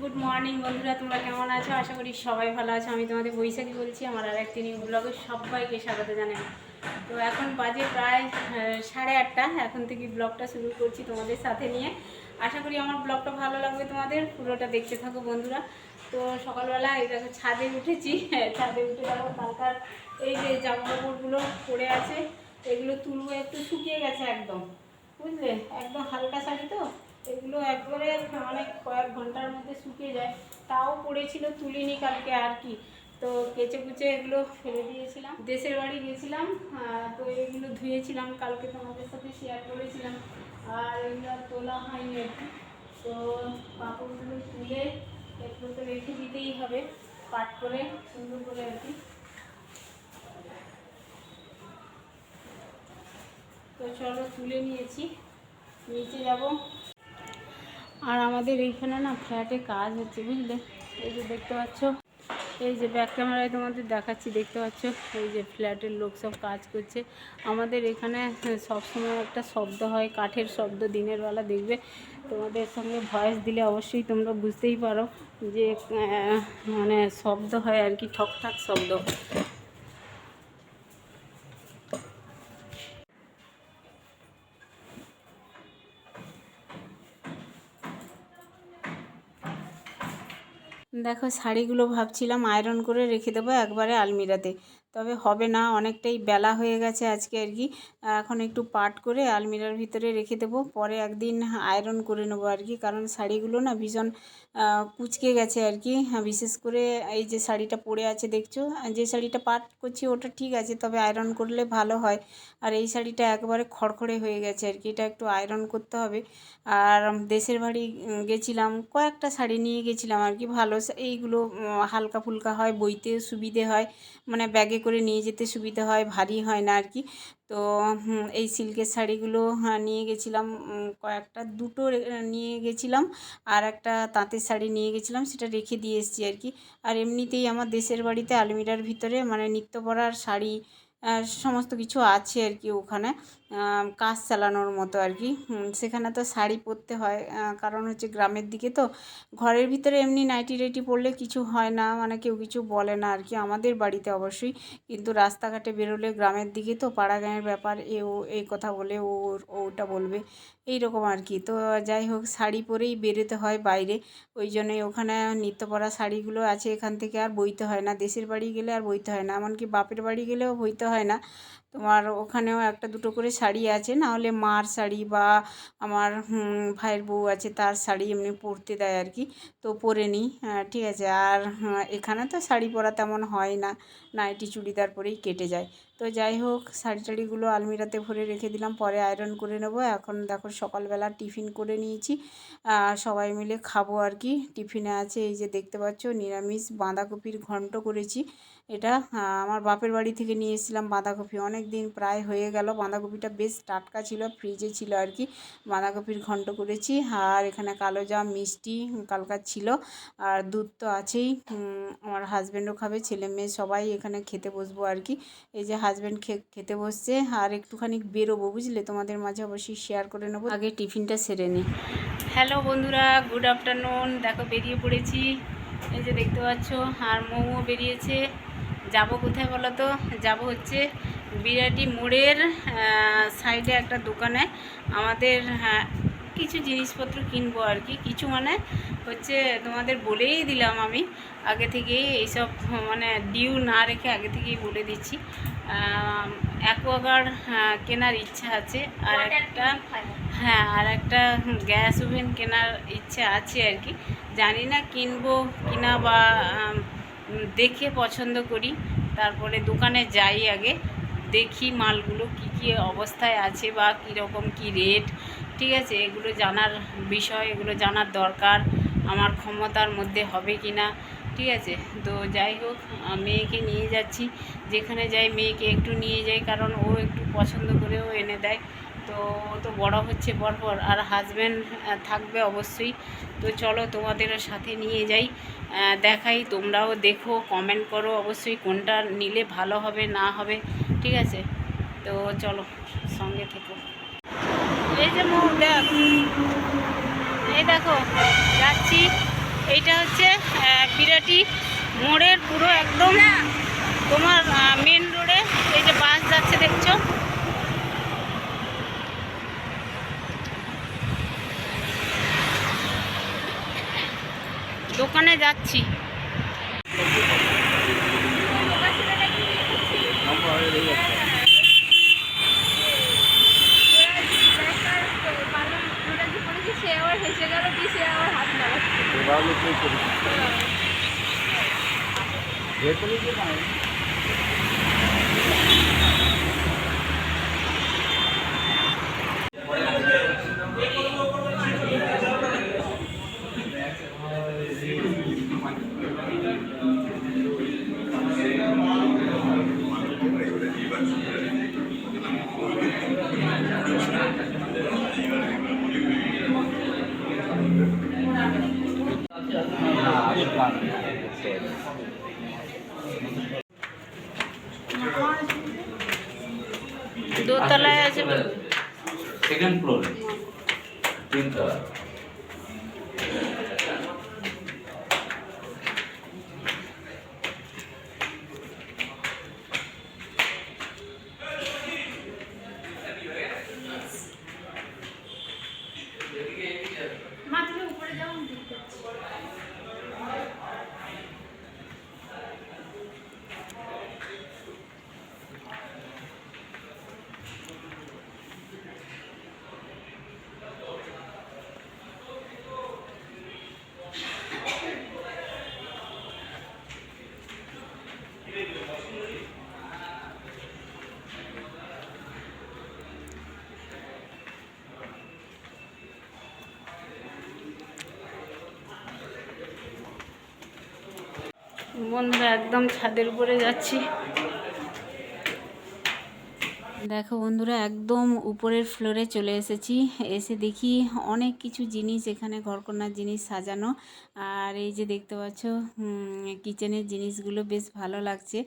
Good morning বন্ধুরা, তোমরা কেমন আছো? আশা করি সবাই ভালো আছো। আমি তোমাদের বৈশাখী বলছি, আমার আর একটি নিউ ব্লগে সবাইকে স্বাগত জানাই। তো এখন বাজে প্রায় সাড়ে আটটা। এখন থেকে ব্লগটা শুরু করছি তোমাদের সাথে নিয়ে। আশা করি আমার ব্লগটা ভালো লাগবে তোমাদের, পুরোটা দেখতে থাকো বন্ধুরা। তো সকালবেলা এই দেখো ছাদে উঠেছি। ছাদে উঠে দেখো কালকার এই যে জামা কাপড়গুলো পড়ে আছে, এগুলো তুলবো, একটু শুকিয়ে গেছে একদম। বুঝলে? একদম হালকা শাড়ি তো। এগুলো একবারে অনেক কয়েক ঘণ্টার মধ্যে শুকিয়ে যায়। তাও পড়েছিল তুলিনি কালকে আর কি। তো কেচে কুচে এগুলো ফেলে দিয়েছিলাম। দেশের বাড়ি গেছিলাম তো এগুলো ধুয়েছিলাম, কালকে তোমাদের সাথে শেয়ার করেছিলাম। আর এগুলো তোলা হয়নি আর কি। তো কাপড়গুলো তুলে এগুলো তো রেখে দিতেই হবে, পাট করে, সুন্দর করে আর কি। তো চলো তুলে নিয়েছি, নিচে যাব। আর আমাদের এইখানে না ফ্ল্যাটে কাজ হচ্ছে, বুঝলে? এই যে দেখতে পাচ্ছ, এই যে ব্যাক ক্যামেরায় তোমাদের দেখাচ্ছি, দেখতে পাচ্ছ? এই যে ফ্ল্যাটের লোক সব কাজ করছে। আমাদের এখানে সবসময় একটা শব্দ হয়, কাঠের শব্দ, দিনের বেলা দেখবে। তোমাদের সঙ্গে ভয়েস দিলে অবশ্যই তোমরা বুঝতেই পারো যে মানে শব্দ হয় আর কি, ঠকঠাক শব্দ। দেখো শাড়িগুলো ভাবছিলাম আয়রন করে রেখে দেবো একবারে আলমিরাতে। তবে হবে না অনেকটাই বেলা হয়ে গেছে আজকে আর কি। এখন একটু পাট করে আলমিরার ভিতরে রেখে দেবো পরে একদিন আয়রন করে নেব আর কি কারণ শাড়িগুলো না ভীষণ কুচকে গেছে আর কি। হ্যাঁ, বিশেষ করে এই যে শাড়িটা পরে আছে দেখছ? যে শাড়িটা পাট করছি ওটা ঠিক আছে তবে আয়রন করলে ভালো হয়। আর এই শাড়িটা একবারে খড়খড়ে হয়ে গেছে আর কি এটা একটু আয়রন করতে হবে। আর দেশের বাড়ি গেছিলাম কয়েকটা শাড়ি নিয়ে গেছিলাম আর কি ভালো এইগুলো হালকা ফুলকা হয় বইতে সুবিধে হয় মানে ব্যাগে করে নিয়ে যেতে সুবিধা হয় ভারী হয় না আর কি তো এই সিল্কের শাড়িগুলো হ্যাঁ, নিয়ে গেছিলাম কয়েকটা দুটো নিয়ে গেছিলাম আর একটা তাঁতের শাড়ি নিয়ে গেছিলাম সেটা রেখে দিয়ে এসেছি আর কি আর এমনিতেই আমার দেশের বাড়িতে আলমিরার ভিতরে মানে নিত্য পরার শাড়ি সমস্ত কিছু আছে আর কি ওখানে কাজ চালানোর মতো আর কি। সেখানে তো শাড়ি পরতে হয় কারণ হচ্ছে গ্রামের দিকে তো। ঘরের ভিতরে এমনি নাইটি টাইটি পরলে কিছু হয় না মানে কেউ কিছু বলে না আর কি, আমাদের বাড়িতে অবশ্যই। কিন্তু রাস্তাঘাটে বেরোলে গ্রামের দিকে তো পাড়া গাঁয়ের ব্যাপার, এ ও, এই কথা বলে ও ওটা বলবে। এই রকম আর কি তো যাই হোক, শাড়ি পরেই বেরোতে হয় বাইরে। ওই জন্যই ওখানে নিত্য পরা শাড়িগুলো আছে এখান থেকে আর বইতে হয় না। দেশের বাড়ি গেলে আর বইতে হয় না। এমনকি বাপের বাড়ি গেলেও বইতে হয় না। তোমার ওখানেও একটা দুটো করে শাড়ি আছে না হলে মার শাড়ি বা আমার ভাইয়ের বউ আছে তার শাড়ি এমনি পরতে দেয় আর কি তো পরে নিই আহ, ঠিক আছে। আর হ্যাঁ, এখানে তো শাড়ি পরা তেমন হয় না নাইটি চুড়িদার পরেই কেটে যায়। তো যাই হোক শাড়ি টাড়িগুলো আলমিরাতে ভরে রেখে দিলাম পরে আয়রন করে নেব। এখন দেখো সকালবেলা টিফিন করে নিয়েছি সবাই মিলে খাব আর কি। টিফিনে আছে এই যে দেখতে পাচ্ছ নিরামিষ বাঁধাকপির ঘন্ট করেছি। এটা আমার বাপের বাড়ি থেকে নিয়ে এসেছিলাম বাঁধাকপি। অনেক দিন প্রায় হয়ে গেল, বাঁধাকপিটা বেশ টাটকা ছিল ফ্রিজে ছিল আর কি। বাঁধাকপির ঘন্ট করেছি আর এখানে কালো জাম মিষ্টি কালকার ছিল। আর দুধ তো আছেই আমার হাজব্যান্ডও খাবে, ছেলে মেয়ে সবাই এখানে খেতে বসবো আর কি। এই যে হাজব্যান্ড খেতে বসছে আর একটুখানি বেরোবো, বুঝলে? তোমাদের মাঝে অবশ্যই শেয়ার করে নেব। আগে টিফিনটা সেরে নিই হ্যালো বন্ধুরা গুড আফটারনুন দেখো, বেরিয়ে পড়েছি। এই যে দেখতে পাচ্ছ, আর মোমো বেরিয়েছে। যাব কোথায় বলো তো যাব হচ্ছে বিরাটি মোড়ের সাইডে একটা দোকানে। আমাদের হ্যাঁ, কিছু জিনিসপত্র কিনবো আর কি। কিছু মানে হচ্ছে তোমাদের বলেই দিলাম আমি। আগে থেকেই এইসব মানে ডিউ না রেখে আগে থেকেই বলে দিচ্ছি। অ্যাকোয়াগার্ড কেনার ইচ্ছা আছে। আর একটা হ্যাঁ আর একটা গ্যাস ওভেন কেনার ইচ্ছা আছে আর কি। জানি না কিনবো কিনা বা দেখে পছন্দ করি। তারপরে দোকানে যাই আগে, দেখি মালগুলো কি কি অবস্থায় আছে বা কীরকম কি রেট ঠিক আছে? এগুলো জানার বিষয়, এগুলো জানার দরকার, আমার ক্ষমতার মধ্যে হবে কি না ঠিক আছে? তো যাই হোক মেয়েকে নিয়ে যাচ্ছি। যেখানে যাই মেয়েকে একটু নিয়ে যাই, কারণ ও একটু পছন্দ করেও এনে দেয়। তো তো বড় হচ্ছে পরপর, আর হাজব্যান্ড থাকবে অবশ্যই। তো চলো তোমাদেরও সাথে নিয়ে যাই। দেখাই, তোমরাও দেখো কমেন্ট করো, অবশ্যই কোনটা নিলে ভালো হবে, না হবে, ঠিক আছে? তো চলো, সঙ্গে থেকো। এই যে মৌ, দেখ। এই দেখো, যাচ্ছি। এইটা হচ্ছে বিরাটি। মোড়ের পুরো একদম তোমার মেন রোডে এই যে বাস যাচ্ছে দেখছ দোকানে যাচ্ছি। সে আবার বন্ধুরা একদম ছাদের উপরে যাচ্ছি। দেখো বন্ধুরা একদম উপরের ফ্লোরে চলে এসেছি। এসে দেখি অনেক কিছু জিনিস এখানে ঘরকন্নার জিনিস সাজানো। আর এই যে দেখতে পাচ্ছ কিচেনের জিনিসগুলো বেশ ভালো লাগছে।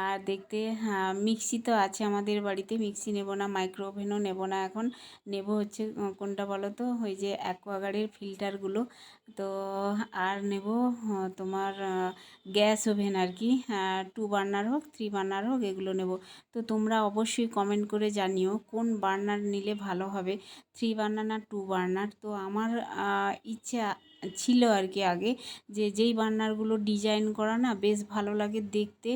আর দেখতে হ্যাঁ, মিক্সি তো আছে আমাদের বাড়িতে। মিক্সি নেব না মাইক্রো ওভেনও নেব না এখন। নেব হচ্ছে কোনটা বলো তো? ওই যে অ্যাকোয়াগার্ডের ফিল্টারগুলো তো আর নেব তোমার গ্যাস ওভেন আর কি। টু বার্নার হোক থ্রি বার্নার হোক এগুলো নেব। তো তোমরা অবশ্যই কমেন্ট করে জানিও কোন বার্নার নিলে ভালো হবে। থ্রি বার্নার না টু বার্নার? তো আমার ইচ্ছা ছিল আর কি আগে যে যেই বার্নারগুলো ডিজাইন করা না বেশ ভালো লাগে দেখতে,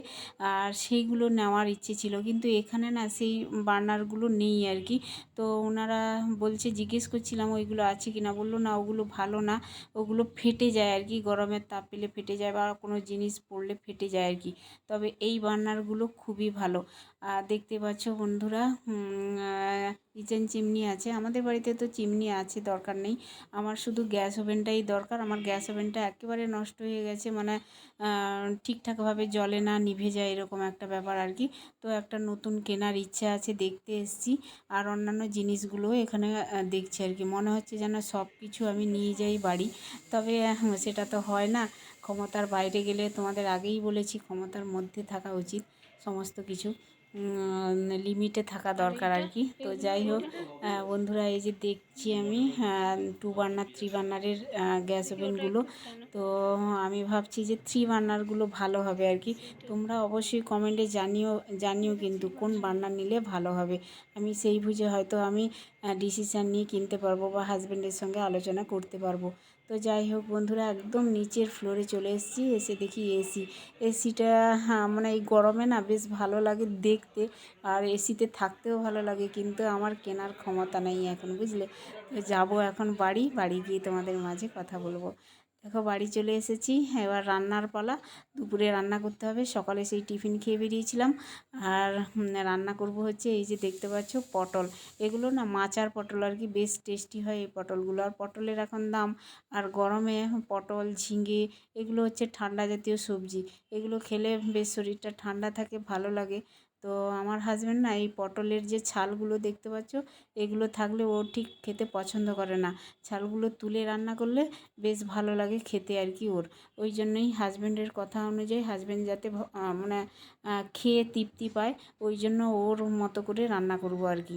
আর সেইগুলো নেওয়ার ইচ্ছে ছিল। কিন্তু এখানে না সেই বার্নারগুলো নেই আর কি। তো ওনারা বলছে, জিজ্ঞেস করছিলাম, ওইগুলো আছে কি না বলল, না, ওগুলো ভালো না। ওগুলো ফেটে যায় আর কি, গরমের তাপ পেলে ফেটে যায় বা কোনো জিনিস পড়লে ফেটে যায় আর কি। তবে এই বার্নারগুলো খুবই ভালো। দেখতে পাচ্ছ বন্ধুরা কিচেন চিমনি আছে। আমাদের বাড়িতে তো চিমনি আছে, দরকার নেই। আমার শুধু গ্যাস ওভেনটাই দরকার। আমার গ্যাস ওভেনটা একেবারে নষ্ট হয়ে গেছে মানে ঠিকঠাকভাবে জলে না নিভে যায়, এরকম একটা ব্যাপার আর কি। তো একটা নতুন কেনার ইচ্ছা আছে, দেখতে এসছি। আর অন্যান্য জিনিসগুলো এখানে দেখছি আর কি। মনে হচ্ছে যেন সব কিছু আমি নিয়ে যাই বাড়ি। তবে সেটা তো হয় না। ক্ষমতার বাইরে গেলে তোমাদের আগেই বলেছি, ক্ষমতার মধ্যে থাকা উচিত সমস্ত কিছু। লিমিটে থাকা দরকার আর কি। তো যাই হোক বন্ধুরা এই যে দেখছি আমি টু বার্নার থ্রি বার্নারের গ্যাস ওভেনগুলো তো আমি ভাবছি যে থ্রি বার্নারগুলো ভালো হবে আর কি। তোমরা অবশ্যই কমেন্টে জানিও জানিও কিন্তু কোন বার্নার নিলে ভালো হবে। আমি সেই বুঝে হয়তো আমি ডিসিশান নিয়ে কিনতে পারব বা হাজব্যান্ডের সঙ্গে আলোচনা করতে পারব। তো যাই হোক বন্ধুরা, একদম নিচের ফ্লোরে চলে এসেছি, এসে দেখি এসি এসিটা হ্যাঁ মানে এই গরমে না বেশ ভালো লাগে দেখতে, আর এসিতে থাকতেও ভালো লাগে, কিন্তু আমার কেনার ক্ষমতা নেই এখন, বুঝলে? যাব এখন বাড়ি বাড়ি গিয়ে তোমাদের মাঝে কথা বলব। দেখো বাড়ি চলে এসেছি, এবার রান্নার পালা। দুপুরে রান্না করতে হবে, সকালে সেই টিফিন খেয়ে বেরিয়েছিলাম। আর রান্না করব হচ্ছে এই যে দেখতে পাচ্ছ পটল। এগুলো না মাছ আর পটল আর কি বেশ টেস্টি হয় এই পটলগুলো। আর পটলের এখন দাম, আর গরমে পটল, ঝিঙে, এগুলো হচ্ছে ঠান্ডা জাতীয় সবজি। এগুলো খেলে বেশ শরীরটা ঠান্ডা থাকে, ভালো লাগে। তো আমার হাজব্যান্ড না এই পটলের যে ছালগুলো দেখতে পাচ্ছ, এগুলো থাকলে ও ঠিক খেতে পছন্দ করে না। ছালগুলো তুলে রান্না করলে বেশ ভালো লাগে খেতে আর কি ওর। ওই জন্যই হাজব্যান্ডের কথা অনুযায়ী হাজব্যান্ড যাতে মানে খেয়ে তৃপ্তি পায়, ওই জন্য ওর মতো করে রান্না করব আর কি।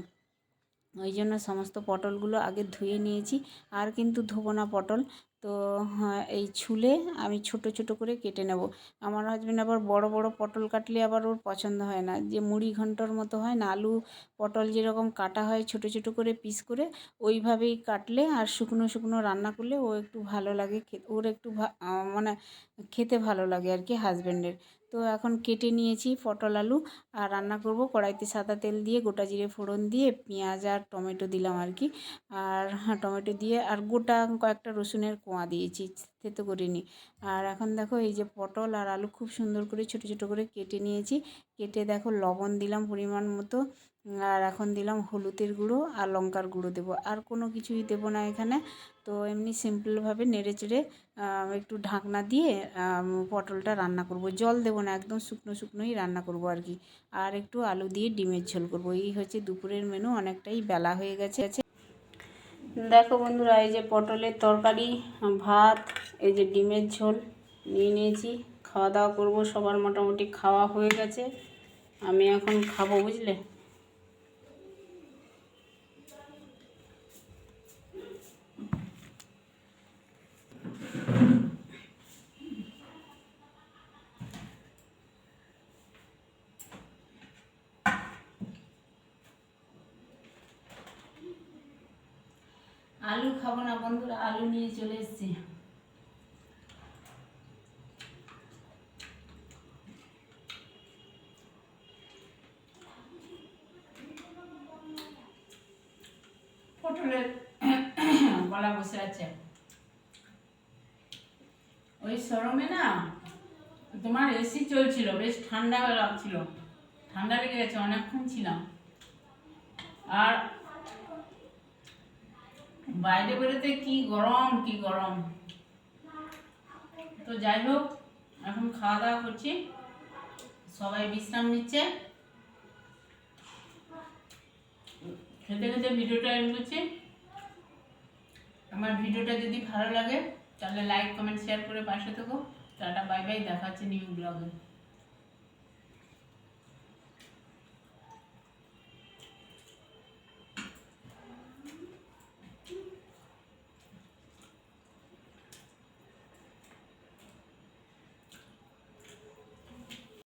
ওই জন্য সমস্ত পটলগুলো আগে ধুয়ে নিয়েছি, আর কিন্তু ধোবো না পটল। তো হ্যাঁ, এই ছুলে আমি ছোট ছোট করে কেটে নেব। আমার হাজব্যান্ড আবার বড় বড় পটল কাটলে আবার ওর পছন্দ হয় না। যে মুড়ি ঘন্টর মতো হয় না আলু পটল যেরকম কাটা হয় ছোট ছোট করে পিস করে ওইভাবেই কাটলে আর শুকনো শুকনো রান্না করলে ও একটু ভালো লাগে ওর একটু মানে খেতে ভালো লাগে আর কি হাজবেন্ডের তো এখন কেটে নিয়েছি পটল আলু আর রান্না করব। কড়াইতে সাদা তেল দিয়ে, গোটা জিরে ফোড়ন দিয়ে, পেঁয়াজ আর টমেটো দিলাম আর কি। আর হ্যাঁ টমেটো দিয়ে আর গোটা কয়েকটা রসুনের কোঁয়া দিয়েছি। থেতো করিনি। আর এখন দেখো এই যে পটল আর আলু খুব সুন্দর করে ছোট ছোট করে কেটে নিয়েছি। কেটে দেখো লবণ দিলাম পরিমাণ মতো। আর এখন দিলাম হলুদের গুঁড়ো আর লঙ্কার গুঁড়ো দেবো। আর কোনো কিছুই দেবো না এখানে। তো এমনি সিম্পলভাবে নেড়ে চেড়ে একটু ঢাকনা দিয়ে পটলটা রান্না করব। জল দেবো না, একদম শুকনো, শুকনোই রান্না করব আর কি। আর একটু আলু দিয়ে ডিমের ঝোল করব। এই হচ্ছে দুপুরের মেনু অনেকটাই বেলা হয়ে গেছে। দেখো বন্ধুরা, এই যে পটলের তরকারি, ভাত, এই যে ডিমের ঝোল নিয়ে নিয়েছি। খাওয়া দাওয়া করব, সবার মোটামুটি খাওয়া হয়ে গেছে। আমি এখন খাব, বুঝলে? আলু খাব না বন্ধুরা, আলু নিয়ে চলে এসেছি। পটলের গলা বসে আছে। ওই শরমে না, তোমার এসি চলছিল, বেশ ঠান্ডা লাগছিল। ঠান্ডা লেগে গেছে, অনেকক্ষণ ছিলাম। আর বাইরে বেরোতে কি গরম কি গরম? তো যাই হোক, এখন খাওয়া দাওয়া করছি। সবাই বিশ্রাম নিচ্ছে। খেতে খেতে ভিডিওটা এন্ড করছি। আমার ভিডিওটা যদি ভালো লাগে, তাহলে লাইক কমেন্ট শেয়ার করে পাশে থেকো। টাটা বাই বাই দেখা হচ্ছে নিউ ব্লগে